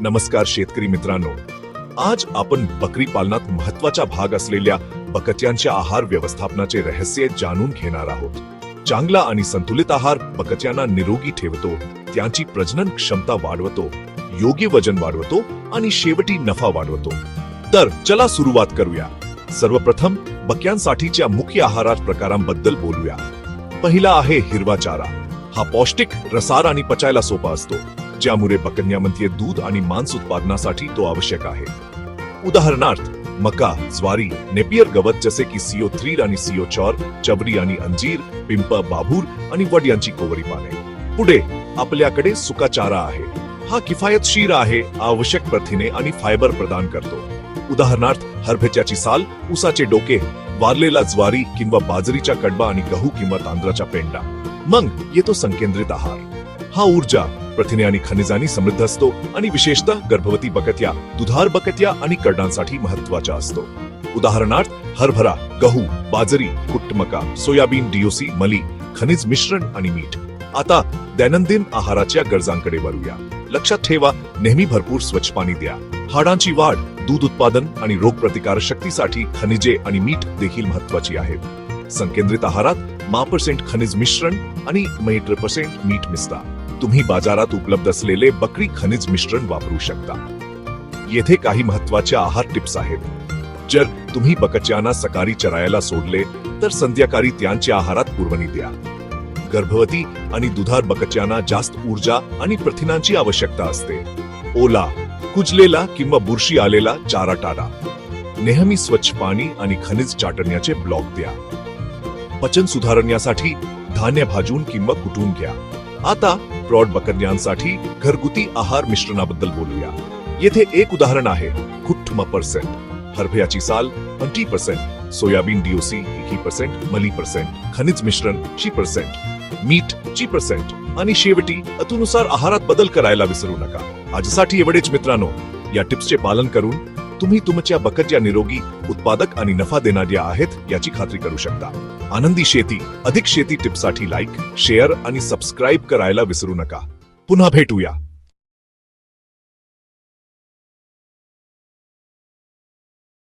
नमस्कार शेतकरी मित्रांनो. आज आपण बकरी पालनात महत्त्वाचा भाग असलेल्या बकत्यांच्या आहार व्यवस्थापनाचे रहस्य जाणून घेणार आहोत. चांगला आणि संतुलित आहार बकत्यांना निरोगी ठेवतो त्यांची प्रजनन क्षमता वाढवतो योग्य वजन वाढवतो आणि शेवटी नफा वाढवतो. तर चला सुरुवात करूया. सर्वप्रथम बक्यांसाठीच्या मुख्य आहारात प्रकारांबद्दल बोलूया. पहिला आहे हिरवा चारा. हा पौष्टिक रसार आणि पचायला सोपा असतो. ज्यामुळे बकन्यामध्ये दूध आणि मांस उत्पादनासाठी तो आवश्यक आहे. उदाहरणार्थ मका ज्वारी नेपियर गवत जसे की सीओ थ्री आणि सीओ चॉर चवरी आणि अंजीर पिंप बाभूर आणि वड यांची कोवरी पाने. पुढे आपल्याकडे सुका चारा आहे. हा किफायतशीर आहे आवश्यक प्रथिने आणि फायबर प्रदान करतो. उदाहरणार्थ हरभेच्याची साल उसाचे डोके वारलेला ज्वारी किंवा बाजरीचा कडबा आणि गहू किंवा तांदळाचा पेंडा मग येतो संकेंद्रित आहार. हा ऊर्जा प्रथिने आणि खनिजांनी समृद्ध असतो आणि विशेषतः गर्भवती बकत्या दुधार बकत्या आणि कर्डांसाठी महत्त्वाचा असतो. उदाहरणार्थ हरभरा गहू बाजरी कुट्टमका सोयाबीन डीओसी मली खनिज मिश्रण आणि मीठ. आता दैनंदिन आहाराच्या गरजांकडे वळूया. लक्षात ठेवा नेहमी भरपूर स्वच्छ पाणी द्या. हाडांची वाढ दूध उत्पादन आणि रोगप्रतिकार शक्तीसाठी खनिजे आणि मीठ देखील महत्वाची आहेत संकेंद्रित आहारात मा पर्सेंट खनिज मिश्रण आणि मैत्र पर्सेंट मीठ मिसळा. तुम्ही बाजारात उपलब्ध असलेले बकरी खनिज मिश्रण वापरू शकता. येथे काही महत्त्वाच्या आहार टिप्स आहेत. जर तुम्ही बकच्यांना सकाळी चरायला सोडले तर संध्याकाळी त्यांच्या आहारात पुरवणी द्या. गर्भवती आणि दुधार बकच्यांना जास्त ऊर्जा आणि प्रथिनांची आवश्यकता असते. ओला कुजलेला किंवा बुरशी आलेला चारा टाळा. नेहमी स्वच्छ पाणी आणि खनिज चाटण्याचे ब्लॉक द्या. पचन सुधारण्यासाठी धान्य भाजून किंवा कुटून घ्या. आता प्रौढ बकरण्यांसाठी घरगुती आहार मिश्रणाबद्दल बोलूया. येथे एक उदाहरण आहे कुठ्ठमा पर्सेंट हरभयाची साल ट्वेंटी पर्सेंट सोयाबीन डीओसी एकी पर्सेंट मली पर्सेंट खनिज मिश्रण ची पर्सेंट मीठ ची पर्सेंट आणि शेवटी अतुनुसार आहारात बदल करायला विसरू नका. आजसाठी एवढेच मित्रांनो. या टिप्सचे पालन करून तुम्ही तुमच्या बकरच्या निरोगी उत्पादक आणि नफा देणाऱ्या आहेत याची खात्री करू शकता. आनंदी शेती अधिक शेती टिप्ससाठी लाईक शेअर आणि सबस्क्राईब करायला विसरू नका. पुन्हा भेटूया.